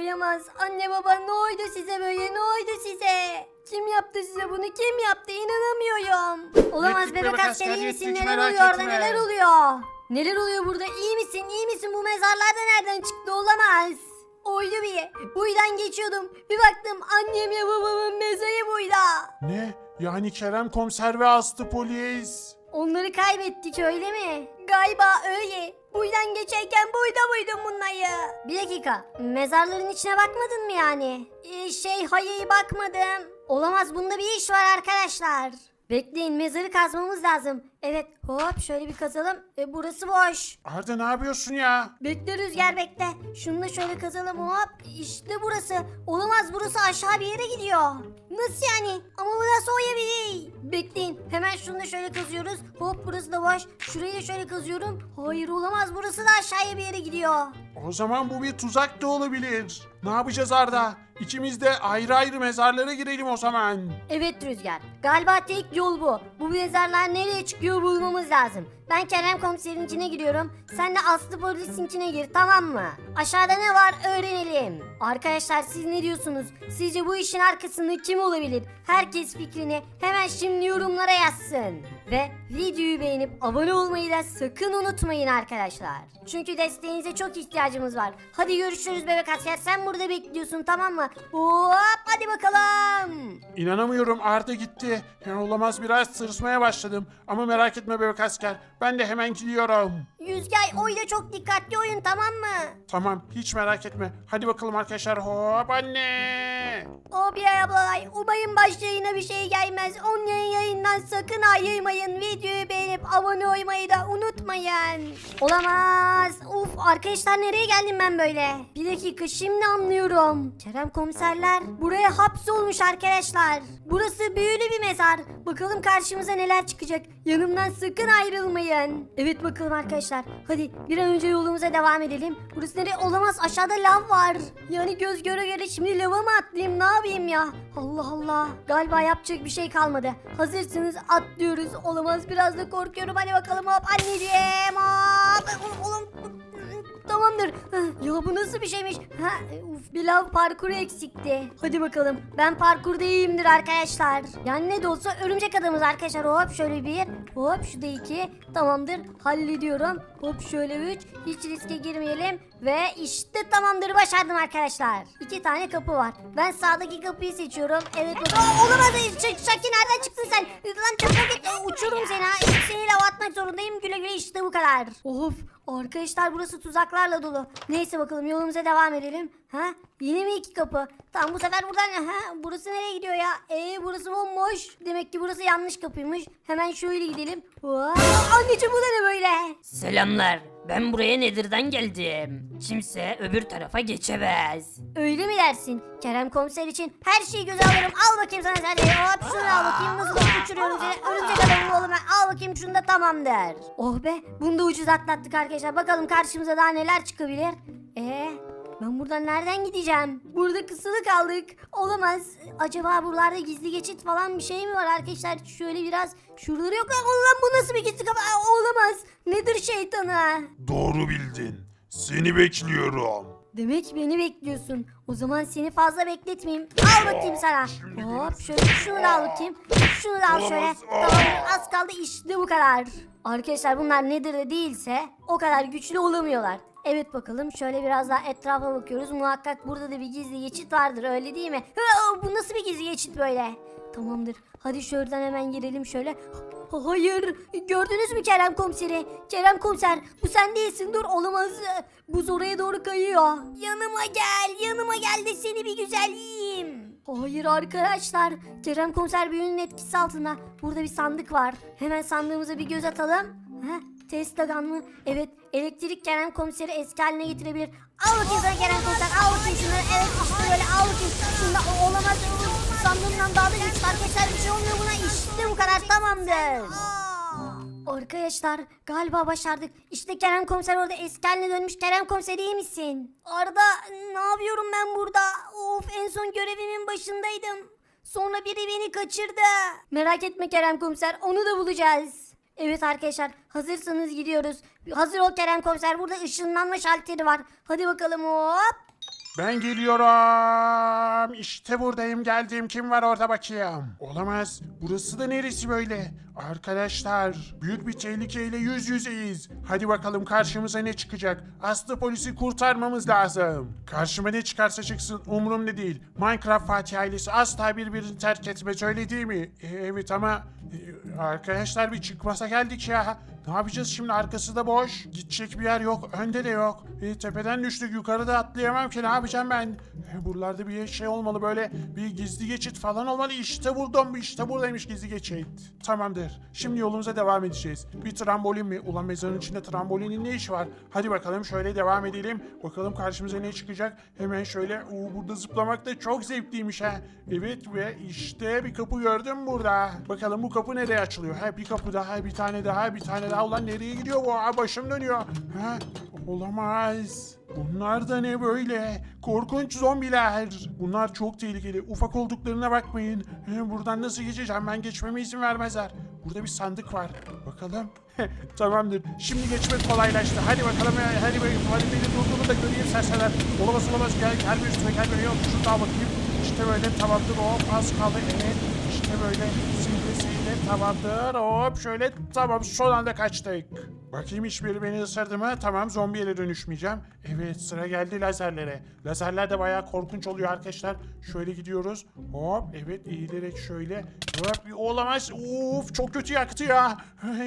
Oyamaz. Anne baba ne oldu size böyle? Ne oldu size? Kim yaptı size bunu? Kim yaptı? İnanamıyorum. Olamaz Yettik bebek bebek asker asker, iyi misin? Neler merak oluyor orada? etme. Neler oluyor? Neler oluyor burada? İyi misin? İyi misin? Bu mezarlar da nereden çıktı? Olamaz. Oydu bir. Buydan geçiyordum. Bir baktım annem ya babamın mezarı buyda. Ne? Yani Kerem komiser ve Aslı polis. Onları kaybettik öyle mi? Galiba öyle. Buydan geçerken buyda buydum bunları. Bir dakika. Mezarların içine bakmadın mı yani? Ee, şey hayır bakmadım. Olamaz bunda bir iş var arkadaşlar. Bekleyin mezarı kazmamız lazım. Evet hop şöyle bir kazalım. E, burası boş. Arda ne yapıyorsun ya? Bekle Rüzgar bekle. Şunu da şöyle kazalım hop. İşte burası. Olamaz burası aşağı bir yere gidiyor. Nasıl yani? Ama bu nasıl olabilir? Bekleyin. Hemen şunu da şöyle kazıyoruz. Hop burası da boş. Şurayı da şöyle kazıyorum. Hayır olamaz burası da aşağıya bir yere gidiyor. O zaman bu bir tuzak da olabilir. Ne yapacağız Arda? İkimiz de ayrı ayrı mezarlara girelim o zaman. Evet Rüzgar. Galiba tek yol bu. Bu mezarlar nereye çıkıyor bulmamız lazım. Ben Kerem komiserin içine giriyorum. Sen de Aslı polisin içine gir tamam mı? Aşağıda ne var öğrenelim. Arkadaşlar siz ne diyorsunuz? Sizce bu işin arkasında kim olabilir? Herkes fikrini hemen şimdi yorumlara yazsın. Ve videoyu beğenip abone olmayı da sakın unutmayın arkadaşlar. Çünkü desteğinize çok ihtiyacımız var. Hadi görüşürüz bebek asker. Sen burada bekliyorsun tamam mı? Hop hadi bakalım. İnanamıyorum Arda gitti. Ya olamaz biraz tırsmaya başladım. Ama merak etme bebek asker. Ben de hemen gidiyorum. Yüzgay oyda çok dikkatli oyun tamam mı? Tamam hiç merak etme. Hadi bakalım arkadaşlar. Hop anne. O bir ablalay umayın başta yine bir şey gelmez. Onun yayından sakın ayrılmayın. Videoyu beğenip abone olmayı da unutmayın. Olamaz. Uf arkadaşlar nereye geldim ben böyle? Bir dakika şimdi anlıyorum. Kerem komiserler buraya hapsolmuş arkadaşlar. Burası büyülü bir mezar. Bakalım karşımıza neler çıkacak. Yanımdan sakın ayrılmayın. Evet bakalım arkadaşlar. Hadi bir an önce yolumuza devam edelim. Burası nereye? Olamaz aşağıda lav var. Yani göz göre göre şimdi lava mı atlayayım ne yapayım ya? Allah Allah. Galiba yapacak bir şey kalmadı. Hazırsınız atlıyoruz. Olamaz biraz da korkuyorum. Hadi bakalım hop anneciğim hop. Oğlum Tamamdır. Ya bu nasıl bir şeymiş? Ha, uf, bir lav parkuru eksikti. Hadi bakalım. Ben parkurda iyiyimdir arkadaşlar. Yani ne de olsa örümcek adamız arkadaşlar. Hop şöyle bir. Hop şu da iki. Tamamdır. Hallediyorum. Hop şöyle üç. Hiç riske girmeyelim. Ve işte tamamdır başardım arkadaşlar. İki tane kapı var. Ben sağdaki kapıyı seçiyorum. Evet bakalım. Aa, Olamaz. Şaki nereden çıktın sen? Lan çabuk git. Uçurum seni ha. Seni lav atmak zorundayım. Güle güle işte bu kadar. Of. Arkadaşlar burası tuzaklarla dolu. Neyse bakalım yolumuza devam edelim. Ha? Yine mi iki kapı? Tamam bu sefer buradan ha burası nereye gidiyor ya? Ee burası bomboş. Demek ki burası yanlış kapıymış. Hemen şöyle gidelim. Aa, anneciğim bu da ne böyle? Selamlar. Ben buraya Nedir'den geldim. Kimse öbür tarafa geçemez. Öyle mi dersin? Kerem komiser için her şeyi göze alırım. Al bakayım sana sen de. Hop şunu al bakayım. Nasıl da uçuruyorum seni. Örümcek adamım oğlum ben. Al bakayım şunu da tamamdır. Oh be. Bunu da ucuz atlattık arkadaşlar. Bakalım karşımıza daha neler çıkabilir. Ee, ben buradan nereden gideceğim? Burada kısılı kaldık. Olamaz. Acaba buralarda gizli geçit falan bir şey mi var arkadaşlar? Şöyle biraz şuraları yok. Ulan bu nasıl bir gizli kapı? Aa, Olamaz. Nedir şeytanı? Doğru bildin. Seni bekliyorum. Demek beni bekliyorsun. O zaman seni fazla bekletmeyeyim. Al bakayım sana. Hop şöyle şunu da al bakayım. Şunu da al şöyle. Tamam az kaldı işte bu kadar. Arkadaşlar bunlar nedir de değilse o kadar güçlü olamıyorlar. Evet bakalım şöyle biraz daha etrafa bakıyoruz. Muhakkak burada da bir gizli geçit vardır öyle değil mi? Bu nasıl bir gizli geçit böyle? Tamamdır. Hadi şuradan hemen girelim şöyle. Hayır. Gördünüz mü Kerem komiseri? Kerem komiser bu sen değilsin. Dur olamaz. Buz oraya doğru kayıyor. Yanıma gel. Yanıma gel de seni bir güzel yiyeyim. Hayır arkadaşlar. Kerem komiser büyünün etkisi altında. Burada bir sandık var. Hemen sandığımıza bir göz atalım. Heh, Tesla gun mı? Evet. Elektrik Kerem komiseri eski haline getirebilir. Al bakayım sana Kerem komiser. Al bakayım şunları. Evet işte böyle al bakayım. Şunda o- olamaz. Sandığımdan daha da güçlü arkadaşlar. Bir şey olmuyor buna. İşte bu kadar tamamdır. Arkadaşlar galiba başardık. İşte Kerem komiser orada eski haline dönmüş. Kerem komiser iyi misin? Arda ne yapıyorum ben burada? Of en son görevimin başındaydım. Sonra biri beni kaçırdı. Merak etme Kerem komiser onu da bulacağız. Evet arkadaşlar hazırsanız gidiyoruz. Hazır ol Kerem komiser burada ışınlanma şalteri var. Hadi bakalım hop. Ben geliyorum. İşte buradayım geldim. Kim var orada bakayım? Olamaz. Burası da neresi böyle? Arkadaşlar büyük bir tehlikeyle yüz yüzeyiz. Hadi bakalım karşımıza ne çıkacak? Aslı polisi kurtarmamız lazım. Karşıma ne çıkarsa çıksın umurumda değil. Minecraft Fatih ailesi asla birbirini terk etmez öyle değil mi? E, evet ama e, arkadaşlar bir çıkmasa geldik ya. Ne yapacağız şimdi arkası da boş. Gidecek bir yer yok. Önde de yok. E, tepeden düştük yukarıda atlayamam ki ne yapacağım ben? E, buralarda bir şey olmalı böyle bir gizli geçit falan olmalı. İşte buldum işte buradaymış gizli geçit. Tamamdır. Şimdi yolumuza devam edeceğiz. Bir trambolin mi? Ulan mezarın içinde trambolinin ne işi var? Hadi bakalım şöyle devam edelim. Bakalım karşımıza ne çıkacak? Hemen şöyle. Oo, burada zıplamak da çok zevkliymiş ha. Evet ve işte bir kapı gördüm burada. Bakalım bu kapı nereye açılıyor? Ha bir kapı daha, bir tane daha, bir tane daha. Ulan nereye gidiyor bu? Ha, başım dönüyor. Ha, olamaz. Bunlar da ne böyle? Korkunç zombiler. Bunlar çok tehlikeli. Ufak olduklarına bakmayın. Buradan nasıl geçeceğim? Ben geçmeme izin vermezler. Burada bir sandık var. Bakalım. Tamamdır. Şimdi geçmek kolaylaştı. Hadi bakalım. ya, Hadi bakayım. Hadi beni durduğunu da göreyim serseler. Olamaz olamaz. Gel, gel bir üstüme gel. Yok şuradan bakayım. İşte böyle tamamdır. Hop az kaldı. Evet. İşte böyle sivri sivri tamamdır. Hop şöyle tamam son anda kaçtık. Bakayım hiçbiri beni ısırdı mı? Tamam zombiye dönüşmeyeceğim. Evet sıra geldi lazerlere. Lazerler de bayağı korkunç oluyor arkadaşlar. Şöyle gidiyoruz. Hop evet eğilerek şöyle. Hop olamaz. Uf çok kötü yaktı ya.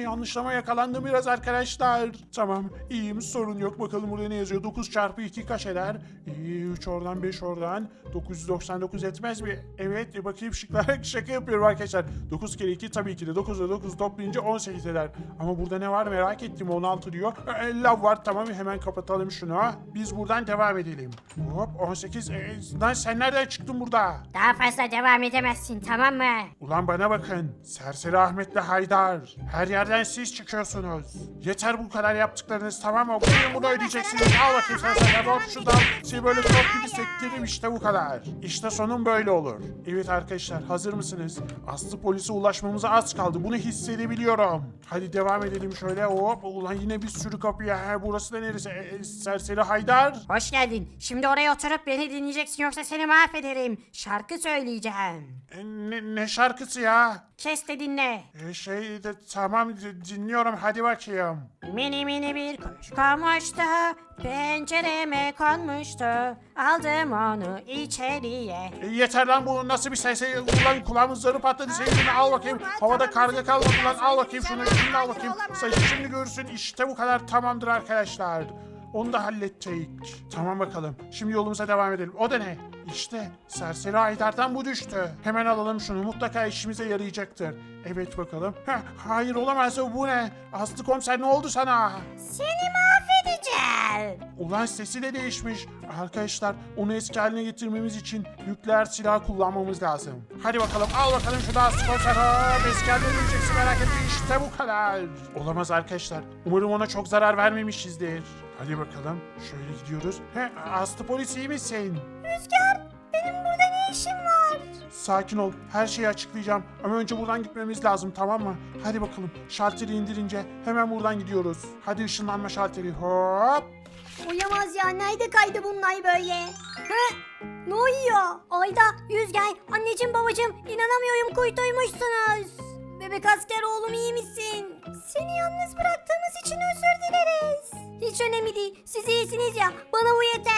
Yanlışlama yakalandım biraz arkadaşlar. Tamam iyiyim sorun yok. Bakalım burada ne yazıyor? 9 çarpı 2 kaç eder? İyi 3 oradan 5 oradan. 999 etmez mi? Evet e, bakayım şıklar şaka yapıyorum arkadaşlar. 9 kere 2 tabii ki de 9 ile 9 toplayınca 18 eder. Ama burada ne var merak ettim 16 diyor. E, lav var tamam hemen kapatalım şunu. Biz buradan devam edelim. Hop 18. E, lan sen nereden çıktın burada? Daha fazla devam edemezsin tamam mı? Ulan bana bakın. Serseri Ahmet'le Haydar. Her yerden siz çıkıyorsunuz. Yeter bu kadar yaptıklarınız tamam mı? Bugün bunu ödeyeceksiniz. Al bakayım sen sen. Hop şuradan. Sizi böyle top gibi sektireyim işte bu kadar. İşte sonun böyle olur. Evet arkadaşlar hazır mısınız? Aslı polise ulaşmamıza az kaldı. Bunu hissedebiliyorum. Hadi devam edelim şöyle. Hop ulan yine bir sürü kapı ya. Ha, Burası da neresi? E, e, serseri Haydar. Hoş geldin. Şimdi oraya oturup beni dinleyeceksin yoksa seni mahvederim. Şarkı söyleyeceğim. E, ne, ne şarkısı ya? Kes de dinle. E, şey de, tamam dinliyorum hadi bakayım. Mini mini bir kuş konmuştu. Pencereme konmuştu. Aldım onu içeriye. E, yeter lan bu nasıl bir ses? E, Ulan kulağımız zarı patladı senin al bakayım. Havada karga kalmadı lan al bakayım şunu şimdi al bakayım. Sayı şimdi görürsün işte bu kadar tamamdır arkadaşlar. Onu da hallettik. Tamam bakalım. Şimdi yolumuza devam edelim. O da ne? İşte serseri Aydar'dan bu düştü. Hemen alalım şunu. Mutlaka işimize yarayacaktır. Evet bakalım. Heh, hayır olamaz. Bu ne? Aslı komiser ne oldu sana? Seni mahvedeceğim. Ulan sesi de değişmiş. Arkadaşlar onu eski haline getirmemiz için nükleer silah kullanmamız lazım. Hadi bakalım al bakalım şu da sponsor. Hop, Eski haline döneceksin merak etme işte bu kadar. Olamaz arkadaşlar. Umarım ona çok zarar vermemişizdir. Hadi bakalım şöyle gidiyoruz. He Aslı polis iyi misin? Rüzgar benim burada ne işim var? Sakin ol. Her şeyi açıklayacağım. Ama önce buradan gitmemiz lazım tamam mı? Hadi bakalım. Şalteri indirince hemen buradan gidiyoruz. Hadi ışınlanma şalteri. Hop. Uyamaz ya nerede kaydı bunlar böyle? Hı? Ne oluyor? Ayda, Yüzgay, anneciğim babacığım inanamıyorum kurtulmuşsunuz. Bebek asker oğlum iyi misin? Seni yalnız bıraktığımız için özür dileriz. Hiç önemli değil. Siz iyisiniz ya. Bana bu yeter.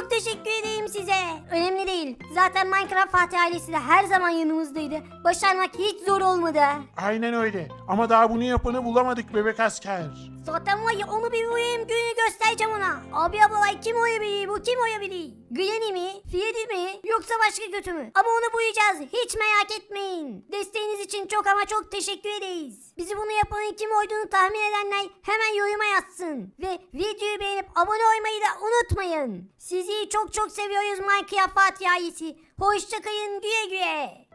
Çok teşekkür edeyim size. Önemli değil. Zaten Minecraft Fatih ailesi de her zaman yanımızdaydı. Başarmak hiç zor olmadı. Aynen öyle. Ama daha bunu yapanı bulamadık bebek asker. Zaten var ya onu bir vurayım günü göstereceğim ona. Abi ablalay kim oyabilir bu kim oyabilir? Granny mi? Fiyedi mi? Yoksa başka kötü mü? Ama onu buyacağız hiç merak etmeyin. Desteğiniz için çok ama çok teşekkür ederiz. Bizi bunu yapanın kim olduğunu tahmin edenler hemen yoruma yazsın. Ve videoyu beğenip abone olmayı da unutmayın. Sizi çok çok seviyoruz Minecraft Fatih ailesi. Hoşçakalın güle güle.